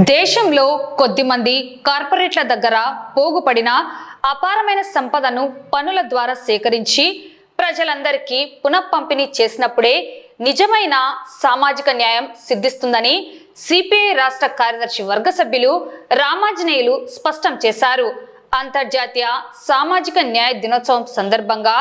దేశంలో కొద్దిమంది కార్పొరేట్ల దగ్గర పోగుపడిన అపారమైన సంపదను పనుల ద్వారా సేకరించి ప్రజలందరికీ పునఃపంపిణీ చేసినప్పుడే నిజమైన సామాజిక న్యాయం సిద్ధిస్తుందని సిపిఐ రాష్ట్ర కార్యదర్శి వర్గ సభ్యులు రామాంజనేయులు స్పష్టం చేశారు. అంతర్జాతీయ సామాజిక న్యాయ దినోత్సవం సందర్భంగా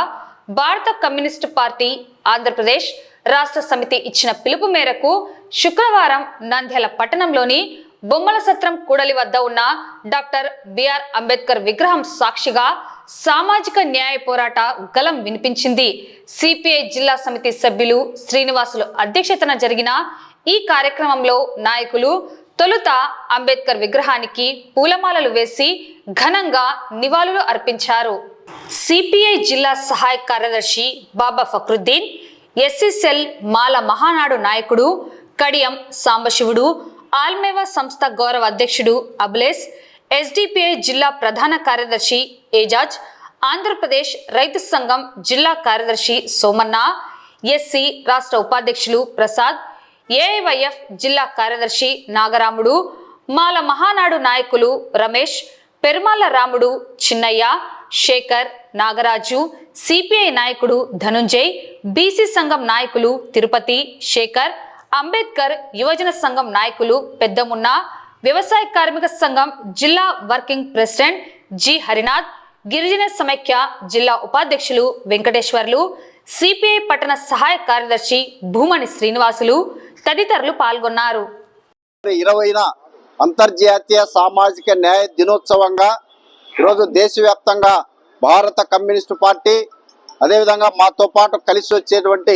భారత కమ్యూనిస్టు పార్టీ ఆంధ్రప్రదేశ్ రాష్ట్ర సమితి ఇచ్చిన పిలుపు మేరకు శుక్రవారం నంద్యాల పట్టణంలోని బొమ్మల సత్రం కూడలి వద్ద ఉన్న డాక్టర్ బిఆర్ అంబేద్కర్ విగ్రహం సాక్షిగా సామాజిక న్యాయ పోరాట గలం వినిపించింది. సిపిఐ జిల్లా సమితి సభ్యులు శ్రీనివాసులు అధ్యక్షతన జరిగిన ఈ కార్యక్రమంలో నాయకులు తొలుత అంబేద్కర్ విగ్రహానికి పూలమాలలు వేసి ఘనంగా నివాళులు అర్పించారు. సిపిఐ జిల్లా సహాయ కార్యదర్శి బాబా ఫక్రుద్దీన్ ఎస్సీసెల్ మాల మహానాడు నాయకుడు కడియం సాంబశివుడు ఆల్మేవా సంస్థ గౌరవ అధ్యక్షుడు అబులేస్ ఎస్డిపిఐ జిల్లా ప్రధాన కార్యదర్శి ఏజాజ్ ఆంధ్రప్రదేశ్ రైతు సంఘం జిల్లా కార్యదర్శి సోమన్న ఎస్సీ రాష్ట్ర ఉపాధ్యక్షులు ప్రసాద్ ఏఐవైఎఫ్ జిల్లా కార్యదర్శి నాగరాముడు మాల మహానాడు నాయకులు రమేష్ పెరుమాల రాముడు చిన్నయ్య శేఖర్ నాగరాజు సిపిఐ నాయకుడు ధనుంజయ్ బీసీ సంఘం నాయకులు తిరుపతి శేఖర్ అంబేద్కర్ యువజన సంఘం నాయకులు పెద్దమున్న వ్యవసాయ కార్మిక సంఘం జిల్లా వర్కింగ్ ప్రెసిడెంట్ జి హరినాథ్ గిరిజన సమైక్య జిల్లా ఉపాధ్యక్షులు వెంకటేశ్వర్లు సిపిఐ పట్టణ సహాయ కార్యదర్శి భూమణి శ్రీనివాసులు తదితరులు పాల్గొన్నారు. ఇరవైన అంతర్జాతీయ సామాజిక న్యాయ దినోత్సవంగా ఈరోజు దేశవ్యాప్తంగా భారత కమ్యూనిస్టు పార్టీ అదేవిధంగా మాతో పాటు కలిసి వచ్చేటువంటి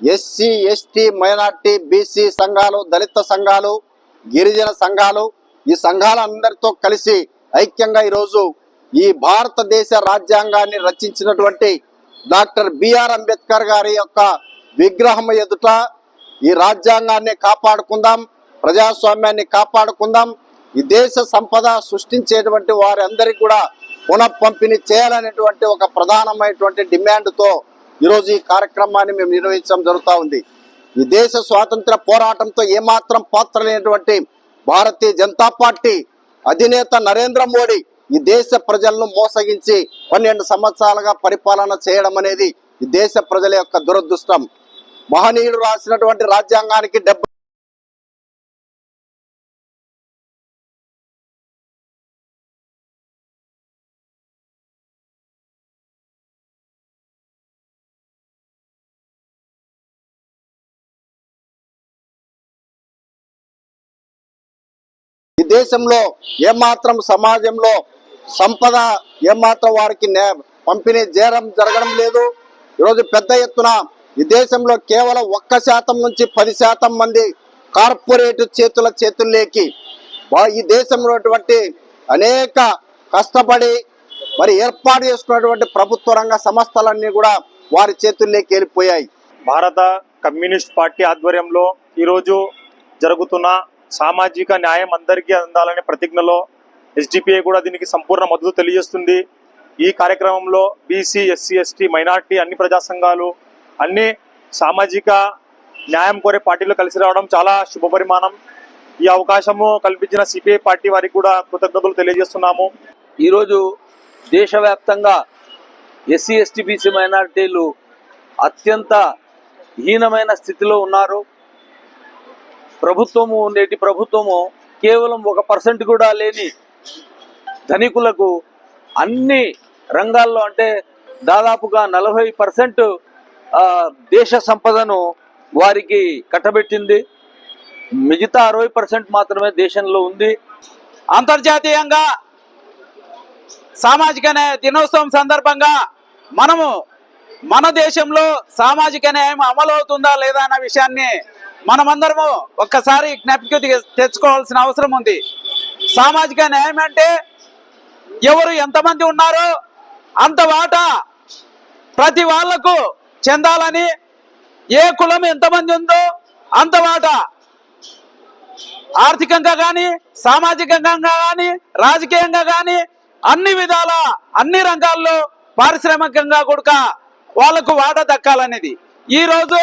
ఎస్సీ ఎస్టీ మైనార్టీ బీసీ సంఘాలు దళిత సంఘాలు గిరిజన సంఘాలు ఈ సంఘాలందరితో కలిసి ఐక్యంగా ఈరోజు ఈ భారతదేశ రాజ్యాంగాన్ని రచించినటువంటి డాక్టర్ బిఆర్ అంబేద్కర్ గారి యొక్క విగ్రహం ఎదుట ఈ రాజ్యాంగాన్ని కాపాడుకుందాం ప్రజాస్వామ్యాన్ని కాపాడుకుందాం ఈ దేశ సంపద సృష్టించేటువంటి వారందరికీ కూడా పునఃపంపిణీ చేయాలనేటువంటి ఒక ప్రధానమైనటువంటి డిమాండ్తో ఈరోజు ఈ కార్యక్రమాన్ని మేము నిర్వహించడం జరుగుతూ ఉంది. ఈ దేశ స్వాతంత్ర పోరాటంతో ఏమాత్రం పాత్ర లేనటువంటి భారతీయ జనతా పార్టీ అధినేత నరేంద్ర మోడీ ఈ దేశ ప్రజలను మోసగించి పన్నెండు సంవత్సరాలుగా పరిపాలన చేయడం అనేది ఈ దేశ ప్రజల యొక్క దురదృష్టం. మహనీయుడు రాసినటువంటి రాజ్యాంగానికి డెబ్బై ఈ దేశంలో ఏమాత్రం సమాజంలో సంపద ఏమాత్రం వారికి నే- పంపిణీ చేయడం జరగడం లేదు. ఈరోజు పెద్ద ఎత్తున ఈ దేశంలో కేవలం ఒక్క శాతం నుంచి పది శాతం మంది కార్పొరేట్ చేతుల చేతుల్లోకి ఈ దేశంలో అనేక కష్టపడి మరి ఏర్పాటు చేసుకున్నటువంటి ప్రభుత్వ రంగ సంస్థలన్నీ కూడా వారి చేతుల్లోకి వెళ్ళిపోయాయి భారత కమ్యూనిస్ట్ పార్టీ ఆధ్వర్యంలో ఈరోజు జరుగుతున్న సామాజిక న్యాయం అందరికీ అందాలనే ప్రతిజ్ఞలో ఎస్డిపిఐ కూడా దీనికి సంపూర్ణ మద్దతు తెలియజేస్తుంది. ఈ కార్యక్రమంలో బీసీ ఎస్సీ ఎస్టీ మైనార్టీ అన్ని ప్రజా సంఘాలు అన్ని సామాజిక న్యాయం కోరే పార్టీలు కలిసి రావడం చాలా శుభపరిమాణం. ఈ అవకాశము కల్పించిన సిపిఐ పార్టీ వారికి కూడా కృతజ్ఞతలు తెలియజేస్తున్నాము. ఈరోజు దేశవ్యాప్తంగా ఎస్సీ ఎస్టీ బీసీ మైనార్టీలు అత్యంత హీనమైన స్థితిలో ఉన్నారు. ప్రభుత్వము నేటి ప్రభుత్వము కేవలం ఒక పర్సెంట్ కూడా లేని ధనికులకు అన్ని రంగాల్లో అంటే దాదాపుగా నలభై పర్సెంట్ దేశ సంపదను వారికి కట్టబెట్టింది. మిగతా అరవై పర్సెంట్ మాత్రమే దేశంలో ఉంది. అంతర్జాతీయంగా సామాజిక న్యాయ దినోత్సవం సందర్భంగా మనము మన దేశంలో సామాజిక న్యాయం అమలు అవుతుందా లేదా అన్న విషయాన్ని మనమందరము ఒక్కసారి జ్ఞాపిక తెచ్చుకోవాల్సిన అవసరం ఉంది. సామాజిక న్యాయం అంటే ఎవరు ఎంతమంది ఉన్నారో అంత వాటా ప్రతి వాళ్ళకు చెందాలని ఏ కులం ఎంతమంది ఉందో అంత వాటా. ఆర్థికంగా కానీ సామాజికంగా కానీ రాజకీయంగా కానీ అన్ని విధాల అన్ని రంగాల్లో పారిశ్రామికంగా కూడా వాళ్ళకు వాటా దక్కాలనేది. ఈ రోజు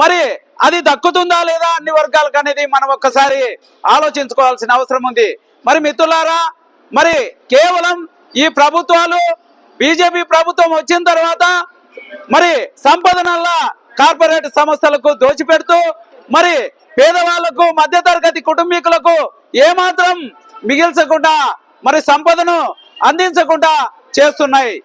మరి అది దక్కుతుందా లేదా అన్ని వర్గాలకు అనేది మనం ఒక్కసారి ఆలోచించుకోవాల్సిన అవసరం ఉంది. మరి మిత్రులారా మరి కేవలం ఈ ప్రభుత్వాలు బీజేపీ ప్రభుత్వం వచ్చిన తర్వాత మరి సంపదనల్లా కార్పొరేట్ సంస్థలకు దోచిపెడుతూ మరి పేదవాళ్ళకు మధ్యతరగతి కుటుంబీకులకు ఏమాత్రం మిగిల్చకుండా మరి సంపదను అందించకుండా చేస్తున్నాయి.